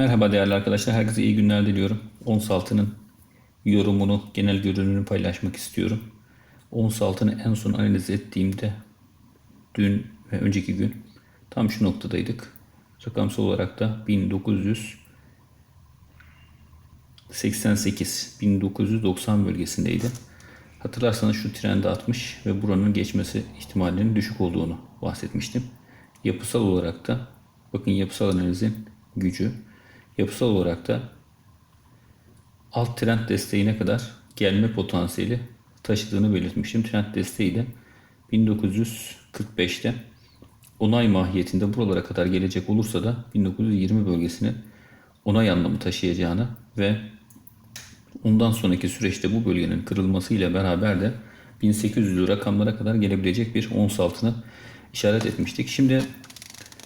Merhaba değerli arkadaşlar. Herkese iyi günler diliyorum. Ons altının yorumunu, genel görünümünü paylaşmak istiyorum. Ons altını en son analiz ettiğimde dün ve önceki gün tam şu noktadaydık. Rakamsal olarak da 1988 1990 bölgesindeydi. Hatırlarsanız şu trendi atmış ve buranın geçmesi ihtimalinin düşük olduğunu bahsetmiştim. Yapısal olarak da bakın yapısal analizin gücü yapısal olarak da alt trend desteğine kadar gelme potansiyeli taşıdığını belirtmiştim. Trend desteği de 1945'te onay mahiyetinde buralara kadar gelecek olursa da 1920 bölgesine onay anlamı taşıyacağını ve ondan sonraki süreçte bu bölgenin kırılmasıyla beraber de 1800 rakamlara kadar gelebilecek bir ons altını işaret etmiştik. Şimdi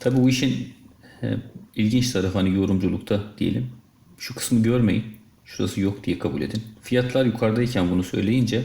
tabi bu işin e, ilginç tarafı hani yorumculukta diyelim. Şu kısmı görmeyin. Şurası yok diye kabul edin. Fiyatlar yukarıdayken bunu söyleyince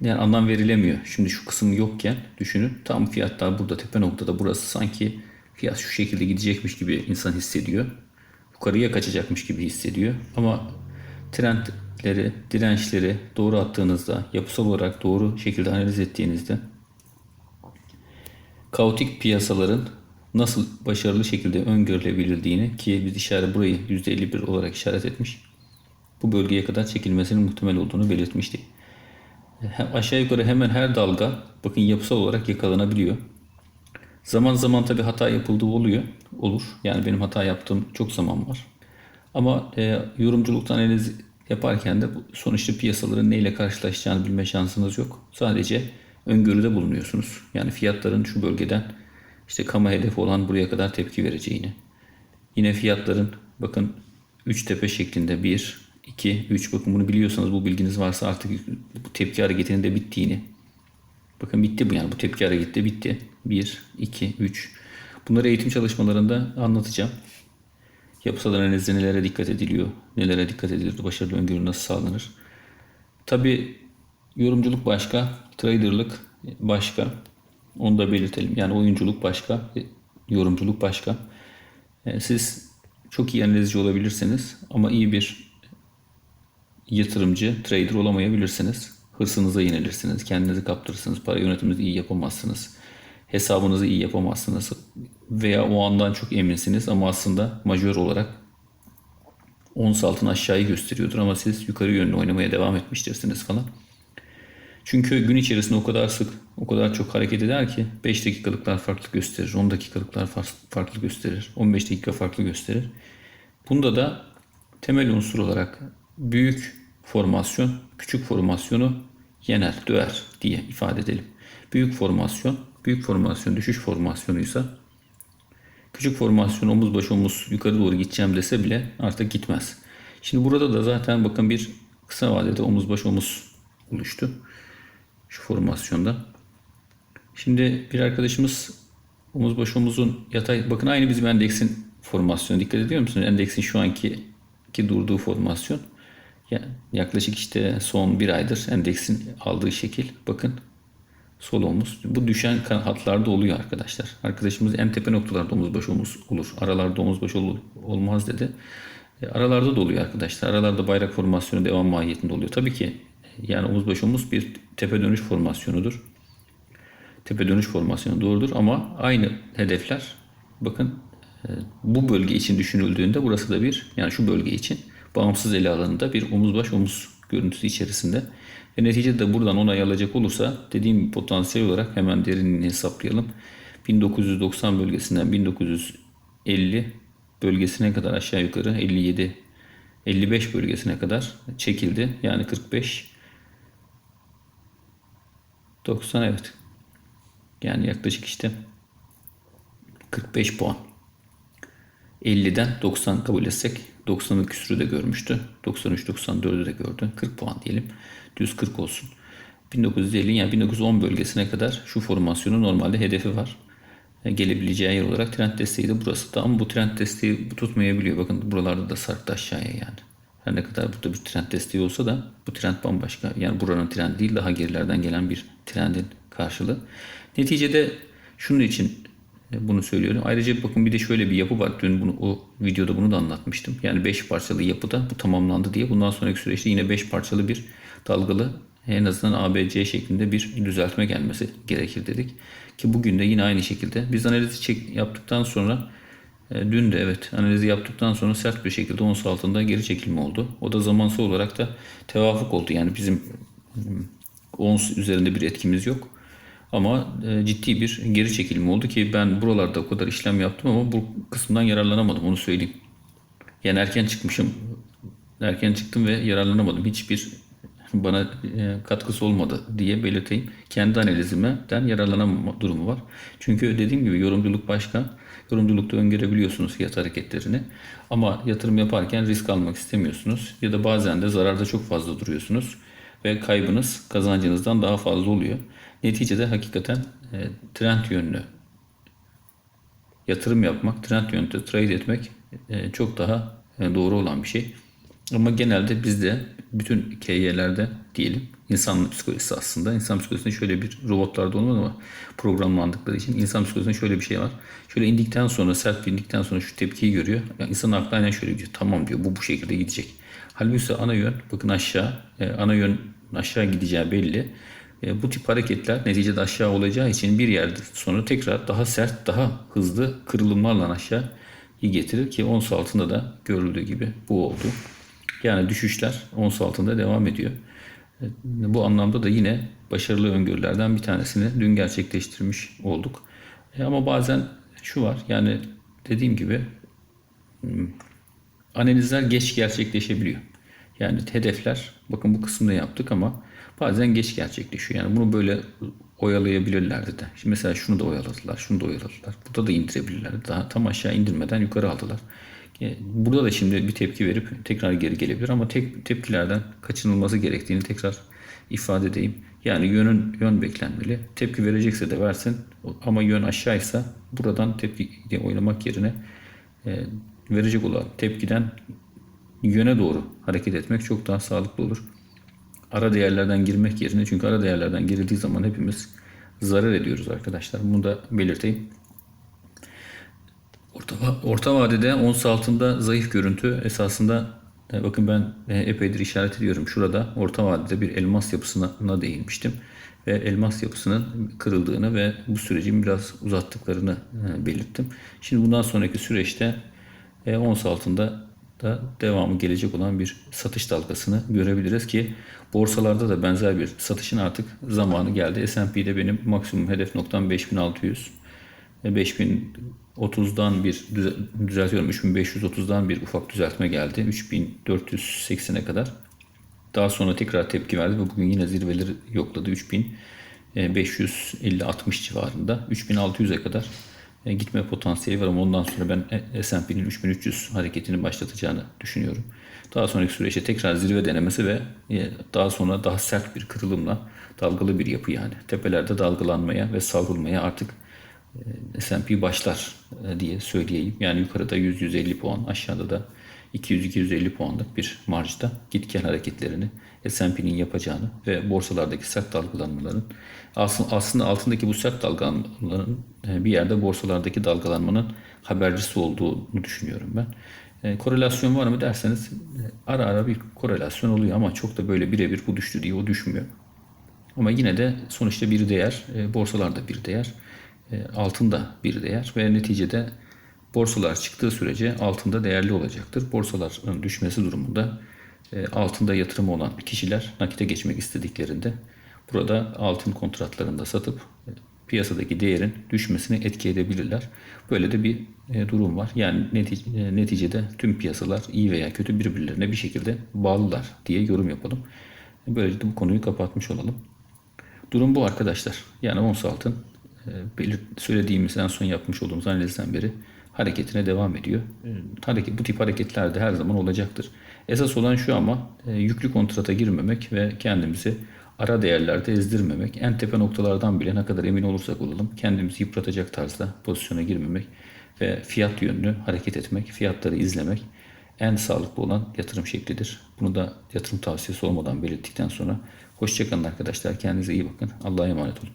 yani anlam verilemiyor. Şimdi şu kısım yokken düşünün tam fiyatlar burada tepe noktada burası sanki fiyat şu şekilde gidecekmiş gibi insan hissediyor. Yukarıya kaçacakmış gibi hissediyor. Ama trendleri, dirençleri doğru attığınızda, yapısal olarak doğru şekilde analiz ettiğinizde kaotik piyasaların nasıl başarılı şekilde öngörülebildiğini ki biz işaret burayı %51 olarak işaret etmiş. Bu bölgeye kadar çekilmesinin muhtemel olduğunu belirtmiştik. Hem aşağı yukarı hemen her dalga bakın yapısal olarak yakalanabiliyor. Zaman zaman tabi hata yapıldığı oluyor. Olur. Yani benim hata yaptığım çok zaman var. Ama e, yorumculukta analiz yaparken de sonuçta piyasaların neyle karşılaşacağını bilme şansınız yok. Sadece öngörüde bulunuyorsunuz. Yani fiyatların şu bölgeden işte kama hedefi olan buraya kadar tepki vereceğini. Yine fiyatların bakın 3 tepe şeklinde 1, 2, 3 bakın bunu biliyorsanız bu bilginiz varsa artık bu tepki hareketinin de bittiğini. Bakın bitti bu yani bu tepki hareketi de bitti. 1, 2, 3. Bunları eğitim çalışmalarında anlatacağım. Yapısal analizde nelere dikkat ediliyor, nelere dikkat edilir, başarılı öngörü nasıl sağlanır. Tabi yorumculuk başka, traderlık başka. Onu da belirtelim. Yani oyunculuk başka, yorumculuk başka. E, siz çok iyi analizci olabilirsiniz ama iyi bir yatırımcı, trader olamayabilirsiniz. Hırsınıza yenilirsiniz, kendinizi kaptırırsınız, para yönetiminizi iyi yapamazsınız. Hesabınızı iyi yapamazsınız veya o andan çok eminsiniz ama aslında majör olarak ons altın aşağıyı gösteriyordur ama siz yukarı yönlü oynamaya devam etmiştirsiniz falan. Çünkü gün içerisinde o kadar sık, o kadar çok hareket eder ki 5 dakikalıklar farklı gösterir, 10 dakikalıklar farklı gösterir, 15 dakika farklı gösterir. Bunda da temel unsur olarak büyük formasyon, küçük formasyonu yener, döver diye ifade edelim. Büyük formasyon, büyük formasyon düşüş formasyonuysa küçük formasyon omuz baş omuz yukarı doğru gideceğim dese bile artık gitmez. Şimdi burada da zaten bakın bir kısa vadede omuz baş omuz oluştu. Şu formasyonda. Şimdi bir arkadaşımız omuz baş omuzun yatay bakın aynı bizim endeksin formasyonu dikkat ediyor musunuz? Endeksin şu anki ki durduğu formasyon yaklaşık işte son bir aydır endeksin aldığı şekil bakın sol omuz. Bu düşen hatlarda oluyor arkadaşlar. Arkadaşımız en tepe noktalarda omuz baş omuz olur. Aralarda omuz baş ol, olmaz dedi. E, aralarda da oluyor arkadaşlar. Aralarda bayrak formasyonu devam mahiyetinde oluyor. Tabii ki yani omuz baş omuz bir tepe dönüş formasyonudur. Tepe dönüş formasyonu doğrudur ama aynı hedefler bakın e, bu bölge için düşünüldüğünde burası da bir yani şu bölge için bağımsız ele alanında bir omuz baş omuz görüntüsü içerisinde. Ve neticede buradan onay alacak olursa dediğim potansiyel olarak hemen derinliğini hesaplayalım. 1990 bölgesinden 1950 bölgesine kadar aşağı yukarı 57 55 bölgesine kadar çekildi. Yani 45 90 evet. Yani yaklaşık işte 45 puan. 50'den 90 kabul etsek 90'ın küsürü de görmüştü. 93-94'ü de gördü. 40 puan diyelim. Düz 40 olsun. 1950 yani 1910 bölgesine kadar şu formasyonun normalde hedefi var. E, gelebileceği yer olarak trend desteği de burası da ama bu trend desteği tutmayabiliyor. Bakın buralarda da sarktı aşağıya yani. Her ne kadar burada bir trend desteği olsa da bu trend bambaşka. Yani buranın trend değil daha gerilerden gelen bir trendin karşılığı. Neticede şunun için E, Bunu söylüyorum. Ayrıca bakın bir de şöyle bir yapı var. Dün bunu o videoda bunu da anlatmıştım. Yani 5 parçalı yapıda bu tamamlandı diye. Bundan sonraki süreçte yine 5 parçalı bir dalgalı en azından ABC şeklinde bir düzeltme gelmesi gerekir dedik. Ki bugün de yine aynı şekilde biz analizi çek, yaptıktan sonra dün de evet analizi yaptıktan sonra sert bir şekilde ons altında geri çekilme oldu. O da zamansal olarak da tevafuk oldu. Yani bizim ons üzerinde bir etkimiz yok. Ama e, ciddi bir geri çekilme oldu ki ben buralarda o kadar işlem yaptım ama bu kısımdan yararlanamadım onu söyleyeyim. Yani erken çıkmışım. Erken çıktım ve yararlanamadım. Hiçbir bana e, katkısı olmadı diye belirteyim. Kendi analizimden yararlanamama durumu var. Çünkü dediğim gibi yorumculuk başka. Yorumculukta öngörebiliyorsunuz fiyat hareketlerini. Ama yatırım yaparken risk almak istemiyorsunuz. Ya da bazen de zararda çok fazla duruyorsunuz. Ve kaybınız kazancınızdan daha fazla oluyor. Neticede hakikaten e, trend yönlü yatırım yapmak, trend yönünde trade etmek e, çok daha doğru olan bir şey. Ama genelde bizde bütün KY'lerde diyelim insan psikolojisi aslında. insan psikolojisinde şöyle bir robotlarda olmaz ama programlandıkları için insan psikolojisinde şöyle bir şey var. Şöyle indikten sonra sert bir indikten sonra şu tepkiyi görüyor. Yani insan aklı aynen şöyle diyor. Tamam diyor bu bu şekilde gidecek. Halbuki ana yön bakın aşağı e, ana yön aşağı gideceği belli. E, bu tip hareketler neticede aşağı olacağı için bir yerde sonra tekrar daha sert, daha hızlı kırılımlarla aşağı getirir ki ons altında da görüldüğü gibi bu oldu. Yani düşüşler ons altında devam ediyor. E, Bu anlamda da yine başarılı öngörülerden bir tanesini dün gerçekleştirmiş olduk. E, Ama bazen şu var yani dediğim gibi analizler geç gerçekleşebiliyor. Yani hedefler bakın bu kısımda yaptık ama bazen geç gerçekleşiyor. Yani bunu böyle oyalayabilirlerdi de. Şimdi mesela şunu da oyaladılar, şunu da oyaladılar. Burada da indirebilirlerdi. Daha tam aşağı indirmeden yukarı aldılar. E, Burada da şimdi bir tepki verip tekrar geri gelebilir ama tek tepkilerden kaçınılması gerektiğini tekrar ifade edeyim. Yani yönün yön beklenmeli. Tepki verecekse de versin ama yön aşağıysa buradan tepki oynamak yerine e, verecek olan tepkiden yöne doğru hareket etmek çok daha sağlıklı olur. Ara değerlerden girmek yerine çünkü ara değerlerden girildiği zaman hepimiz zarar ediyoruz arkadaşlar. Bunu da belirteyim. Orta, orta vadede ons altında zayıf görüntü esasında e, bakın ben e, epeydir işaret ediyorum. Şurada orta vadede bir elmas yapısına değinmiştim. Ve elmas yapısının kırıldığını ve bu sürecin biraz uzattıklarını e, belirttim. Şimdi bundan sonraki süreçte ons altında da devamı gelecek olan bir satış dalgasını görebiliriz ki borsalarda da benzer bir satışın artık zamanı geldi. S&P'de benim maksimum hedef noktam 5600. 5000 30'dan bir düzeltiyorum 3530'dan bir ufak düzeltme geldi. 3480'e kadar. Daha sonra tekrar tepki verdi ve bugün yine zirveleri yokladı. 3550-60 civarında. 3600'e kadar e, gitme potansiyeli var ama ondan sonra ben e, S&P'nin 3300 hareketini başlatacağını düşünüyorum. Daha sonraki süreçte tekrar zirve denemesi ve e, daha sonra daha sert bir kırılımla dalgalı bir yapı yani. Tepelerde dalgalanmaya ve savrulmaya artık S&P başlar diye söyleyeyim. Yani yukarıda 100-150 puan, aşağıda da 200-250 puanlık bir marjda git gel hareketlerini S&P'nin yapacağını ve borsalardaki sert dalgalanmaların aslında, altındaki bu sert dalgalanmaların e, bir yerde borsalardaki dalgalanmanın habercisi olduğunu düşünüyorum ben. E, korelasyon var mı derseniz e, ara ara bir korelasyon oluyor ama çok da böyle birebir bu düştü diye o düşmüyor. Ama yine de sonuçta bir değer, e, borsalarda bir değer, e, altında bir değer ve neticede borsalar çıktığı sürece altında değerli olacaktır. Borsaların düşmesi durumunda e, altında yatırımı olan kişiler nakite geçmek istediklerinde burada altın kontratlarında satıp e, piyasadaki değerin düşmesini etki edebilirler. Böyle de bir durum var. Yani neti- neticede tüm piyasalar iyi veya kötü birbirlerine bir şekilde bağlılar diye yorum yapalım. Böylece bu konuyu kapatmış olalım. Durum bu arkadaşlar. Yani ons altın e, belir söylediğimiz en son yapmış olduğumuz analizden beri hareketine devam ediyor. Hareket, bu tip hareketler de her zaman olacaktır. Esas olan şu ama e, yüklü kontrata girmemek ve kendimizi ara değerlerde ezdirmemek. En tepe noktalardan bile ne kadar emin olursak olalım kendimizi yıpratacak tarzda pozisyona girmemek ve fiyat yönlü hareket etmek, fiyatları izlemek en sağlıklı olan yatırım şeklidir. Bunu da yatırım tavsiyesi olmadan belirttikten sonra hoşçakalın arkadaşlar. Kendinize iyi bakın. Allah'a emanet olun.